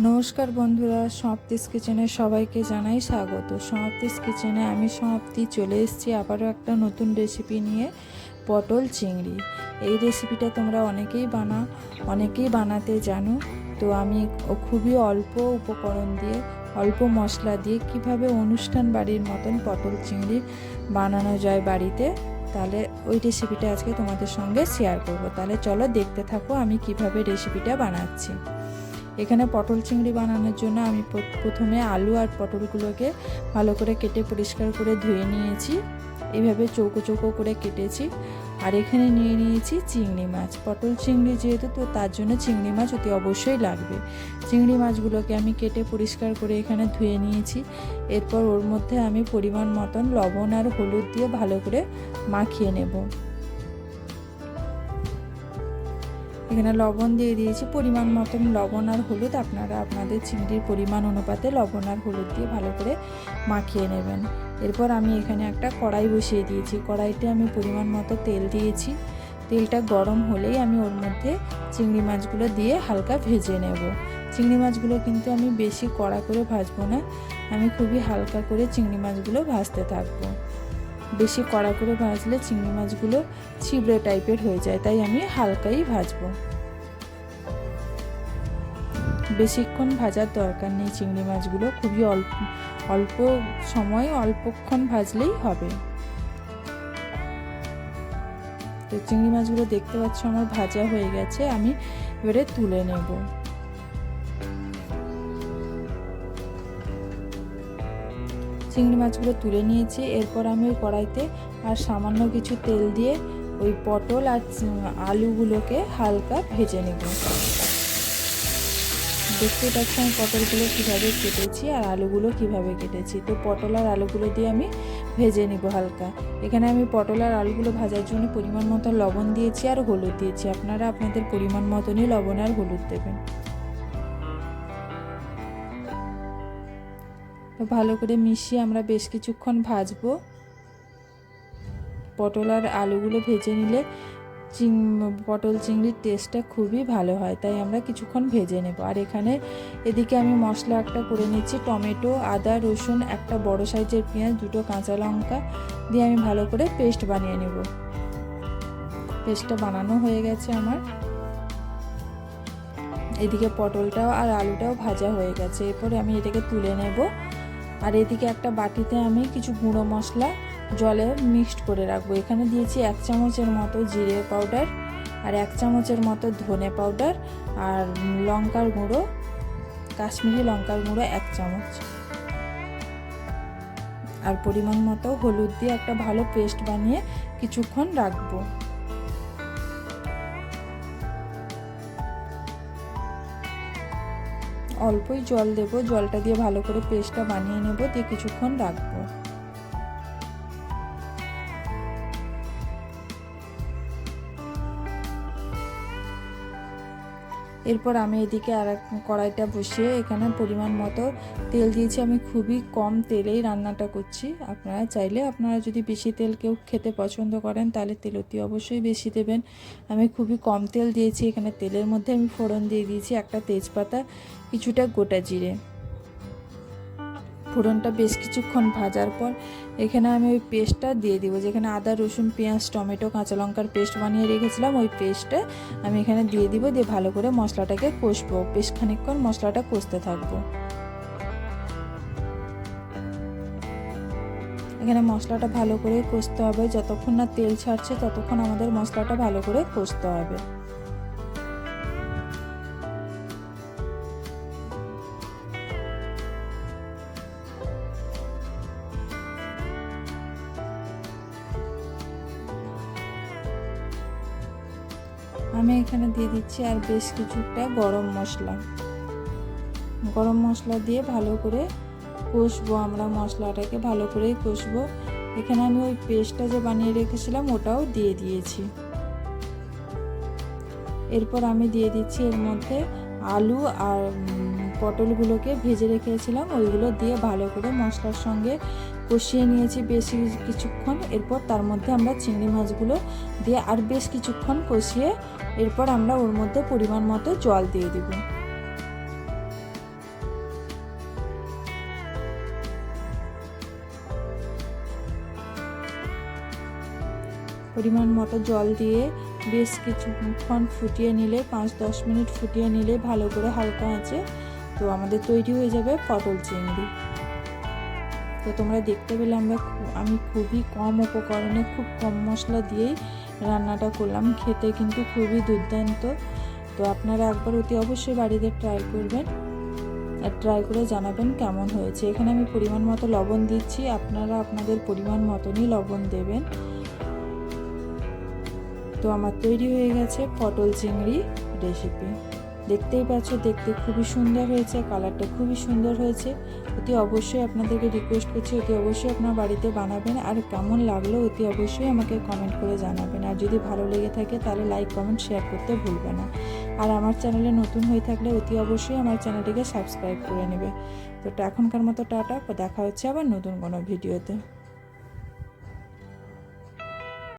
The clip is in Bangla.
নমস্কার বন্ধুরা, সমাপ্তিস কিচেনে সবাইকে জানাই স্বাগত। সমাপ্তিস কিচেনে আমি সমাপ্তি চলে এসেছি আবারও একটা নতুন রেসিপি নিয়ে, পটল চিংড়ি। এই রেসিপিটা তোমরা অনেকেই বানা, অনেকেই বানাতে জানো। তো আমি ও- খুবই অল্প উপকরণ দিয়ে, অল্প মশলা দিয়ে কীভাবে অনুষ্ঠান বাড়ির মতন পটল চিংড়ি বানানো যায় বাড়িতে, তাহলে ওই রেসিপিটা আজকে তোমাদের সঙ্গে শেয়ার করব। তাহলে চলো দেখতে থাকো আমি কীভাবে রেসিপিটা বানাচ্ছি। এখানে পটল চিংড়ি বানানোর জন্য আমি প্রথমে আলু আর পটলগুলোকে ভালো করে কেটে পরিষ্কার করে ধুয়ে নিয়েছি। এইভাবে চৌকো চৌকো করে কেটেছি। আর এখানে নিয়ে নিয়েছি চিংড়ি মাছ। পটল চিংড়ি যেহেতু, তো তার জন্য চিংড়ি মাছ অতি অবশ্যই লাগবে। চিংড়ি মাছগুলোকে আমি কেটে পরিষ্কার করে এখানে ধুয়ে নিয়েছি। এরপর ওর মধ্যে আমি পরিমাণ মতন লবণ আর হলুদ দিয়ে ভালো করে মাখিয়ে নেব। এখানে লবণ দিয়ে দিয়েছি। পরিমাণ মতন লবণ আর হলুদ। আপনারা আপনাদের চিংড়ির পরিমাণ অনুপাতে লবণ আর হলুদ দিয়ে ভালো করে মাখিয়ে নেবেন। এরপর আমি এখানে একটা কড়াই বসিয়ে দিয়েছি। কড়াইতে আমি পরিমাণ মতো তেল দিয়েছি। তেলটা গরম হলেই আমি ওর মধ্যে চিংড়ি মাছগুলো দিয়ে হালকা ভেজে নেব। চিংড়ি মাছগুলো কিন্তু আমি বেশি কড়া করে ভাজবো না। আমি খুবই হালকা করে চিংড়ি মাছগুলো ভাজতে থাকব। বেশি কড়া করে ভাজলে চিংড়ি মাছগুলো ছিবড়ে টাইপের হয়ে যায়, তাই আমি হালকাই ভাজবো। বেশিক্ষণ ভাজার দরকার নেই, চিংড়ি মাছগুলো খুবই অল্প অল্প সময় অল্পক্ষণ ভাজলেই হবে। তো চিংড়ি মাছগুলো দেখতে পাচ্ছ আমার ভাজা হয়ে গেছে, আমি এবারে তুলে নেব। চিংড়ি মাছগুলো তুলে নিয়েছি। এরপর আমি ওই কড়াইতে আর সামান্য কিছু তেল দিয়ে ওই পটল আর আলুগুলোকে হালকা ভেজে নেব। দেখতে পাচ্ছি আমি পটলগুলো কীভাবে কেটেছি আর আলুগুলো কীভাবে কেটেছি। তো পটল আর আলুগুলো দিয়ে আমি ভেজে নিব হালকা। এখানে আমি পটল আর আলুগুলো ভাজার জন্য পরিমাণ মতো লবণ দিয়েছি আর হলুদ দিয়েছি। আপনারা আপনাদের পরিমাণ মতনই লবণ আর হলুদ দেবেন। ভালো করে মিশিয়ে আমরা বেশ কিছুক্ষণ ভাজবো। পটল আর আলুগুলো ভেজে নিলে চিং, পটল চিংড়ির টেস্টটা খুবই ভালো হয়, তাই আমরা কিছুক্ষণ ভেজে নেব। আর এখানে এদিকে আমি মশলা একটা করে নিচ্ছি, টমেটো, আদা, রসুন, একটা বড় সাইজের পেঁয়াজ, দুটো কাঁচা লঙ্কা দিয়ে আমি ভালো করে পেস্ট বানিয়ে নেব। পেস্টটা বানানো হয়ে গেছে আমার। এদিকে পটলটাও আর আলুটাও ভাজা হয়ে গেছে, এরপরে আমি এটাকে তুলে নেব। আর এদিকে একটা বাটিতে আমি কিছু গুঁড়ো মশলা জলে মিক্সড করে রাখব। এখানে দিয়েছি এক চামচের মতো জিরে পাউডার আর এক চামচের মতো ধনে পাউডার আর লঙ্কার গুঁড়ো, কাশ্মীরি লঙ্কার গুঁড়ো এক চামচ। আর পরিমাণ মতো হলুদ দিয়ে একটা ভালো পেস্ট বানিয়ে কিছুক্ষণ রাখব। অল্পই জল দেব জলটা দিয়ে ভালো করে পেস্টটা বানিয়ে নেব দিয়ে কিছুক্ষণ রাখব। এরপর আমি এদিকে আর এক কড়াইটা বসিয়ে এখানে পরিমাণ মতো তেল দিয়েছি। আমি খুবই কম তেলেই রান্নাটা করছি। আপনারা চাইলে আপনারা যদি বেশি তেল কেউ খেতে পছন্দ করেন, তাহলে তেল অতি অবশ্যই বেশি দেবেন। আমি খুবই কম তেল দিয়েছি। এখানে তেলের মধ্যে আমি ফোড়ন দিয়ে দিয়েছি একটা তেজপাতা, কিছুটা গোটা জিরে। ফোড়নটা বেশ কিছুক্ষণ ভাজার পর এখানে আমি ওই পেস্টটা দিয়ে দিব। যেখানে আদা, রসুন, পেঁয়াজ, টমেটো, কাঁচা লঙ্কার পেস্ট বানিয়ে রেখেছিলাম, ওই পেস্টটা আমি এখানে দিয়ে দিব দিয়ে ভালো করে মশলাটাকে কষবো। বেশ খানিকক্ষণ মশলাটা কষতে থাকব। এখানে মশলাটা ভালো করে কষতে হবে। যতক্ষণ না তেল ছাড়ছে, ততক্ষণ আমাদের মশলাটা ভালো করে কষতে হবে। আমি এখানে দিয়ে দিচ্ছি আর বেশ কিছুটা গরম মশলা। গরম মশলা দিয়ে ভালো করে কষবো আমরা, মশলাটাকে ভালো করেই কষবো। এখানে আমি ওই পেস্টটা যে বানিয়ে রেখেছিলাম, ওটাও দিয়ে দিয়েছি। এরপর আমি দিয়ে দিচ্ছি এর মধ্যে আলু আর পটলগুলোকে ভেজে রেখেছিলাম। ওইগুলো দিয়ে ভালো করে মশলার সঙ্গে কষিয়ে নিয়েছি বেশ কিছুক্ষণ। এরপর তার মধ্যে আমরা চিংড়ি মাছগুলো দিয়ে আর বেশ কিছুক্ষণ কষিয়ে এরপর আমরা ওর মধ্যে পরিমাণ মতো জল দিয়ে দেব। পরিমাণ মতো জল দিয়ে বেশ কিছুক্ষণ ফুটিয়ে নিলে, পাঁচ দশ মিনিট ফুটিয়ে নিলে ভালো করে হালকা আছে তো আমাদের তৈরি হয়ে যাবে পটল চিংড়ি। তো তোমরা দেখতে পেলে আমরা আমি খুবই কম উপকরণে খুব কম মশলা দিয়েই রান্নাটা করলাম। খেতে কিন্তু খুবই দুর্দান্ত। তো আপনারা একবার অতি অবশ্যই বাড়িতে ট্রাই করবেন আর ট্রাই করে জানাবেন কেমন হয়েছে। এখানে আমি পরিমাণ মতো লবণ দিচ্ছি। আপনারা আপনাদের পরিমাণ মতনই লবণ দেবেন। তো আমার তৈরি হয়ে গেছে পটল চিংড়ি রেসিপি দেখতেই পাচ্ছ, দেখতে খুবই সুন্দর হয়েছে, কালারটা খুবই সুন্দর হয়েছে। অতি অবশ্যই আপনাদেরকে রিকোয়েস্ট করছি, অতি অবশ্যই আপনার বাড়িতে বানাবেন। আর কেমন লাগল অতি অবশ্যই আমাকে কমেন্ট করে জানাবেন। আর যদি ভালো লেগে থাকে তাহলে লাইক কমেন্ট শেয়ার করতে ভুলবে না। আর আমার চ্যানেলে নতুন হয়ে থাকলে অতি অবশ্যই আমার চ্যানেলটিকে সাবস্ক্রাইব করে নেবে। তো এখনকার মতো টাটা, দেখা হচ্ছে আবার নতুন কোনো ভিডিওতে